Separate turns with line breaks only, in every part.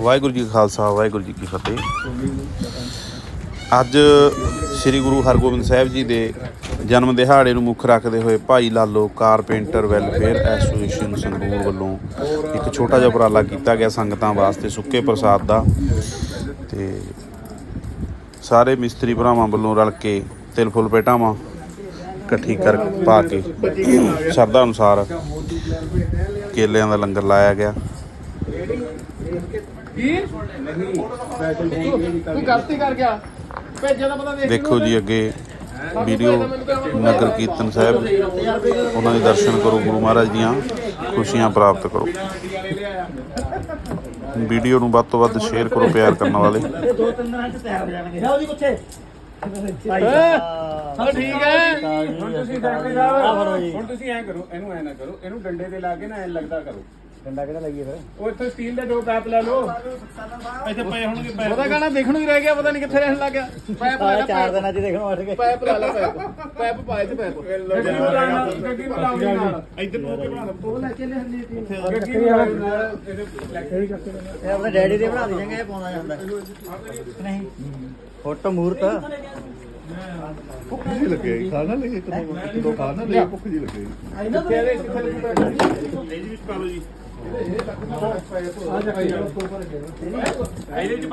ਵਾਹਿਗੁਰੂ ਜੀ ਕਾ ਖਾਲਸਾ, ਵਾਹਿਗੁਰੂ ਜੀ ਕੀ ਫਤਿਹ। ਅੱਜ ਸ੍ਰੀ ਗੁਰੂ ਹਰਗੋਬਿੰਦ ਸਾਹਿਬ ਜੀ ਦੇ ਜਨਮ ਦਿਹਾੜੇ ਨੂੰ ਮੁੱਖ ਰੱਖਦੇ ਹੋਏ Bhai Lalo carpenter welfare association Sangrur ਵੱਲੋਂ ਇੱਕ ਛੋਟਾ ਜਿਹਾ ਉਪਰਾਲਾ ਕੀਤਾ ਗਿਆ ਸੰਗਤਾਂ ਵਾਸਤੇ ਸੁੱਕੇ ਪ੍ਰਸਾਦ ਦਾ। ਤੇ ਸਾਰੇ ਮਿਸਤਰੀ ਭਰਾਵਾਂ ਵੱਲੋਂ ਰਲ ਕੇ ਤਿਲ ਫੁੱਲ ਪੇਟਾਵਾਂ ਇਕੱਠੀ ਕਰ ਪਾ ਕੇ ਸ਼ਰਧਾ ਅਨੁਸਾਰ ਕੇਲਿਆਂ ਦਾ ਲੰਗਰ ਲਾਇਆ ਗਿਆ।
ਤੂੰ ਗਲਤੀ ਕਰ ਗਿਆ। ਭੇਜਿਆ ਦਾ ਪਤਾ ਦੇਖ
ਦੇਖੋ ਜੀ ਅੱਗੇ ਵੀਡੀਓ ਨਗਰ ਕੀਰਤਨ ਸਾਹਿਬ ਉਹਨਾਂ ਦੇ ਦਰਸ਼ਨ ਕਰੋ ਗੁਰੂ ਮਹਾਰਾਜ ਦੀਆਂ ਖੁਸ਼ੀਆਂ ਪ੍ਰਾਪਤ ਕਰੋ। ਵੀਡੀਓ ਨੂੰ ਵੱਧ ਤੋਂ ਵੱਧ ਸ਼ੇਅਰ ਕਰੋ ਪਿਆਰ ਕਰਨ ਵਾਲੇ।
ਦੋ ਤਿੰਨ ਦਿਨਾਂ ਚ ਤਿਆਰ ਹੋ ਜਾਣਗੇ ਜਾਓ ਜੀ ਕੁੱਥੇ
ਹਾਂ ਠੀਕ ਹੈ
ਹੁਣ ਤੁਸੀਂ ਡਾਕਟਰ ਸਾਹਿਬ। ਹੁਣ ਤੁਸੀਂ ਐਂ ਕਰੋ ਇਹਨੂੰ ਐਂ ਨਾ ਕਰੋ ਇਹਨੂੰ ਡੰਡੇ ਤੇ ਲਾ ਕੇ ਨਾ ਐਂ ਲੱਗਦਾ ਕਰੋ।
ਡੰਡਾ ਕਿਹੜਾ ਲਾਈਏ ਫਿਰ?
ਉਹ ਇੱਥੇ ਸਟੀਲ ਦੇ ਦੋ ਪੈਪ ਲੈ ਲਓ। ਇੱਥੇ ਪਏ ਹੋਣਗੇ ਪੈਪ।
ਉਹਦਾ ਗਾਣਾ ਦੇਖਣ ਨੂੰ ਹੀ ਰਹਿ ਗਿਆ ਪਤਾ ਨਹੀਂ ਕਿੱਥੇ ਰਹਿਣ ਲੱਗ ਗਿਆ। ਪੈਪ ਲਾ ਲੈ
ਚਾਰ ਦਿਨਾਂ ਚ ਦੇਖਣੋਂ ਉੱਠ ਕੇ
ਪੈਪ ਲਾ ਲੈ ਪੈਪ। ਪੈਪ ਪਾਏ ਤੇ ਪੈਪ।
ਗੱਡੀ ਲਾਉਣਾ ਗੱਡੀ ਲਾਉਣੀ ਨਾਲ। ਇੱਧਰ ਨੂੰ ਕੇ ਬਣਾ ਲਓ। ਉਹ ਲੈ ਕੇ ਗੱਡੀ ਨਾਲ ਲੈ ਕੇ।
ਇਹ ਆਪਣੇ ਡੈਡੀ ਦੇ ਬਣਾ ਦੇਣਗੇ ਇਹ ਪਾਉਂਦਾ ਜਾਂਦਾ। ਨਹੀਂ। ਫੋਟੋ ਮੂਰਤ।
ਭੁੱਖ ਜੀ ਲੱਗੇ ਖਾਣਾ ਲੱਗੇ ਇੱਕ ਦੋ ਦੋ ਖਾਣਾ ਲੱਗੇ ਭੁੱਖ ਜੀ। ਲੱਗੇ
ਕਿਹਦੇ ਕਿੱਥੇ ਲੱਗੂਗਾ ਇਹਦੇ ਵਿੱਚ ਪਾ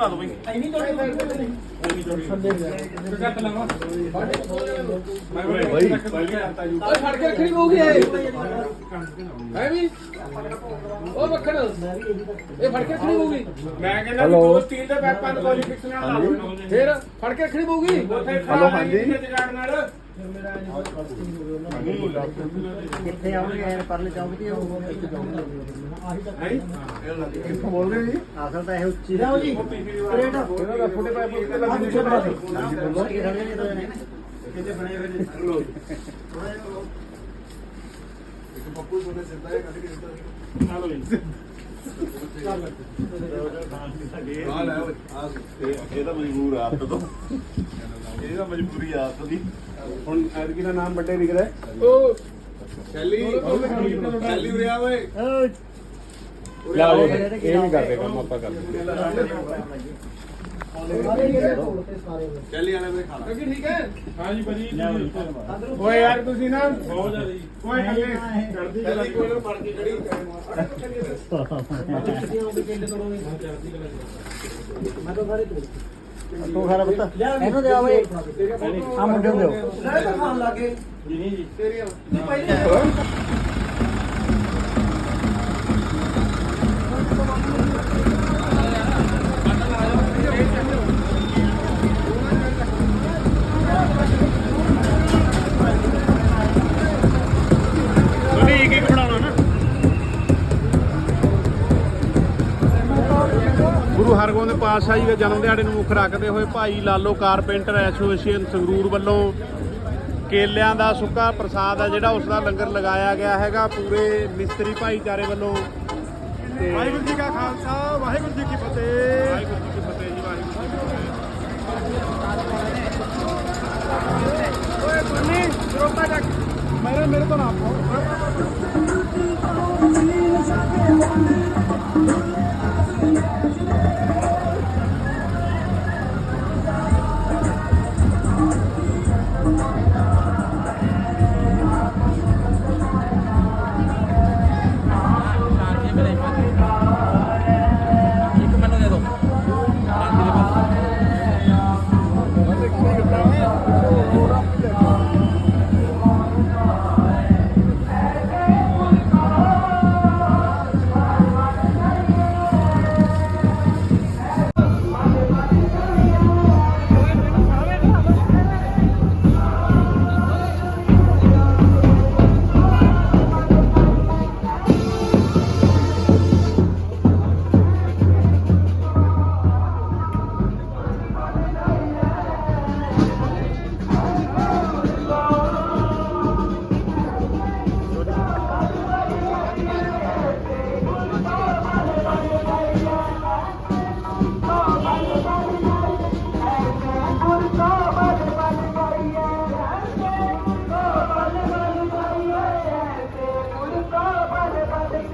ਦੋ ਬਈ ਕੱਟ ਲਾਵਾ ਬਾਈ
ਓਏ ਫੜ ਕੇ ਰੱਖਣੀ ਪਊਗੀ ਇਹ ਹੈ ਵੀ ਉਹ ਮੱਖਣ ਇਹ ਫੜ ਕੇ ਰੱਖਣੀ ਪਊਗੀ
ਮੈਂ ਕਹਿੰਦਾ ਦੋ ਸਟੀਲ ਦੇ ਪੈਪਾਂ ਨੂੰ ਕੋਈ ਫਿਕਸ ਨਾਲ ਲਾ ਲਓ
ਫੇਰ ਫੜ ਕੇ ਰੱਖਣੀ ਪਊਗੀ
ਉੱਥੇ
ਕਿੱਥੇ ਐਨ ਪਰਲੇ ਚੌਂਕ ਤੇ
ਕਿੱਥੋਂ ਬੋਲ ਰਹੇ ਜੀ
ਅਸਲ ਤਾਂ ਇਹ ਉੱਚੀ ਜਾਓ ਜੀ ਕਰੇਟ
ਇਹਨਾਂ ਦਾ ਫੁੱਟੇ ਪੈਪ ਉੱਤੇ ਲਾ ਦਿਓ
ਬੋਲ। ਕੇ ਖੜੇ ਨੇ। ਦੋ ਜਣੇ
ਇਹ ਤਾਂ ਮਜਬੂਰ ਆਦਤ ਤੋਂ ਇਹ ਤਾਂ ਮਜਬੂਰੀ ਆਦਤ ਦੀ।
ਹੁਣ ਐਤਕੀ ਦਾ ਨਾਮ ਵੱਡੇ ਵਿਕਦਾ
ਉਹ
ਸ਼ੈਲੀ। ਸ਼ੈਲੀ ਉਰਿਆ ਓਏ।
ਲਾ ਲਓ
ਇਹ ਨਹੀਂ ਕਰਦੇ ਕੰਮ ਆਪਾਂ ਕਰਦੇ ਸ਼ੈਲੀ ਵਾਲੇ ਦੇ ਖਾਣਾ।
ਅੱਗੇ ਠੀਕ ਹੈ।
ਹਾਂਜੀ ਭਾਜੀ ਓਏ ਯਾਰ ਤੁਸੀਂ ਨਾ ਬਹੁਤ ਜ਼ਿਆਦਾ ਓਏ ਕੱਲੇ ਕਰਦੀ ਗੱਲ ਕੋਈ ਨੂੰ ਫੜ ਕੇ ਖੜੀ।
ਤੂੰ ਖਾਣਾ ਪੁੱਤ ਇਹਨੂੰ ਦੇ ਆਵੇ ਆ ਮੁੰਡੇ ਨੂੰ ਦਿਓ
ਤੁਸੀਂ ਹਰਗੋਬਿੰਦ ਪਾਤਸ਼ਾਹ ਜੀ ਦੇ ਜਨਮ ਦਿਹਾੜੇ ਨੂੰ ਮੁੱਖ ਰੱਖਦੇ ਹੋਏ ਭਾਈ ਲਾਲੋ ਕਾਰਪੈਂਟਰ ਐਸੋਸੀਏਸ਼ਨ ਸੰਗਰੂਰ ਵੱਲੋਂ ਕੇਲਿਆਂ ਦਾ ਸੁੱਕਾ ਪ੍ਰਸਾਦ ਹੈ ਜਿਹੜਾ ਉਸ ਦਾ ਲੰਗਰ ਲਗਾਇਆ ਗਿਆ ਹੈਗਾ ਪੂਰੇ ਮਿਸਤਰੀ ਭਾਈਚਾਰੇ ਵੱਲੋਂ ਵਾਹਿਗੁਰੂ ਜੀ ਕਾ ਖਾਲਸਾ ਵਾਹਿਗੁਰੂ ਜੀ ਕੀ ਫਤਿਹ। ਵਾਹਿਗੁਰੂ ਜੀ ਕੀ ਫਤਿਹ ਜੀ ਵਾਹਿਗੁਰੂ ਜੀ ਕੀ ਫਤਿਹ। ਓਏ ਸੁਣੀ ਰੋਟਾ ਚੱਕ ਮੇਰੇ ਮੇਰੇ ਤੋਂ ਨਾ ਪਾਓ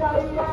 I'm